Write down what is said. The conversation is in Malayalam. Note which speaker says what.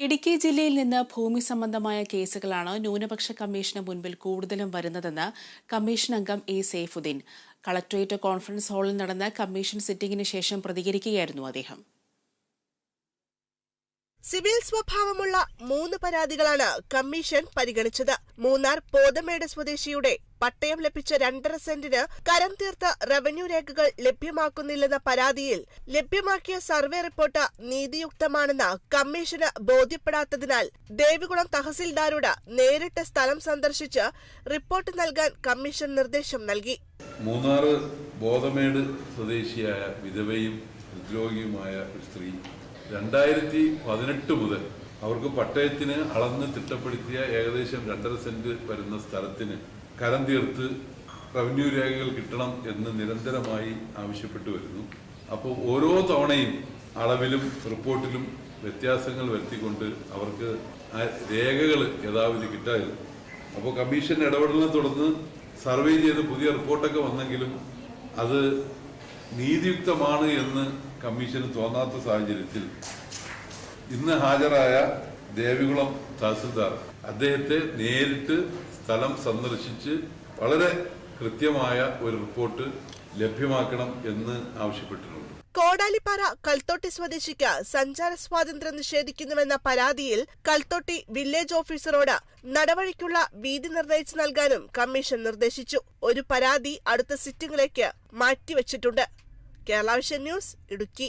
Speaker 1: ഇടുക്കി ജില്ലയിൽ നിന്ന് ഭൂമി സംബന്ധമായ കേസുകളാണ് ന്യൂനപക്ഷ കമ്മീഷന് മുൻപിൽ കൂടുതലും വരുന്നതെന്ന് കമ്മീഷൻ അംഗം എ സെയ്ഫുദ്ദീൻ കളക്ടറേറ്റ് കോൺഫറൻസ് ഹാളിൽ നടന്ന കമ്മീഷൻ സിറ്റിംഗിന് ശേഷം പ്രതികരിക്കുകയായിരുന്നു അദ്ദേഹം.
Speaker 2: സിവിൽ സ്വഭാവമുള്ള മൂന്ന് പരാതികളാണ് കമ്മീഷൻ പരിഗണിച്ചത്. മൂന്നാർ പോതമേട് സ്വദേശിയുടെ പട്ടയം ലഭിച്ച രണ്ടര സെന്റിന് കരം തീർത്ത റവന്യൂ രേഖകൾ ലഭ്യമാക്കുന്നില്ലെന്ന പരാതിയിൽ ലഭ്യമാക്കിയ സർവേ റിപ്പോർട്ട് നീതിയുക്തമാണെന്ന് കമ്മീഷന് ബോധ്യപ്പെടാത്തതിനാൽ ദേവികുളം തഹസിൽദാരോട് നേരിട്ട് സ്ഥലം സന്ദർശിച്ച് റിപ്പോർട്ട് നൽകാൻ കമ്മീഷൻ നിർദ്ദേശം നൽകി.
Speaker 3: മൂന്നാറ് ബോധമേട് സ്വദേശിയായ വിധവയും ഉദ്യോഗിയുമായ ഒരു സ്ത്രീ രണ്ടായിരത്തി പതിനെട്ട് മുതൽ അവർക്ക് പട്ടയത്തിന് അളന്ന് തിട്ടപ്പെടുത്തിയ ഏകദേശം രണ്ടര സെന്റ് വരുന്ന സ്ഥലത്തിന് കരം തീർത്ത് റവന്യൂ രേഖകൾ കിട്ടണം എന്ന് നിരന്തരമായി ആവശ്യപ്പെട്ടു വരുന്നു. അപ്പോൾ ഓരോ തവണയും അളവിലും റിപ്പോർട്ടിലും വ്യത്യാസങ്ങൾ വരുത്തിക്കൊണ്ട് അവർക്ക് രേഖകൾ യഥാവിധി കിട്ടായിരുന്നു. അപ്പോൾ കമ്മീഷൻ ഇടപെടലിനെ തുടർന്ന് സർവേ ചെയ്ത് പുതിയ റിപ്പോർട്ടൊക്കെ വന്നെങ്കിലും അത് നീതിയുക്തമാണ് എന്ന് കമ്മീഷന് തോന്നാത്ത സാഹചര്യത്തിൽ ഇന്ന് ഹാജരായ ദേവികുളം തഹസിൽദാർ അദ്ദേഹത്തെ നേരിട്ട് സ്ഥലം സന്ദർശിച്ച് വളരെ കൃത്യമായ ഒരു റിപ്പോർട്ട് ലഭ്യമാക്കണം എന്ന് ആവശ്യപ്പെട്ടിട്ടുണ്ട്.
Speaker 2: കോടാലിപ്പാറ കൽത്തോട്ടി സ്വദേശിക്ക് സഞ്ചാര സ്വാതന്ത്ര്യം നിഷേധിക്കുന്നുവെന്ന പരാതിയിൽ കൽത്തോട്ടി വില്ലേജ് ഓഫീസറോട് നടവഴിക്കുള്ള വീതി നിർണയിച്ചു നൽകാനും കമ്മീഷൻ നിർദ്ദേശിച്ചു. ഒരു പരാതി അടുത്ത സിറ്റിംഗിലേക്ക് മാറ്റിവച്ചിട്ടുണ്ട്. Kerala vision news Idukki.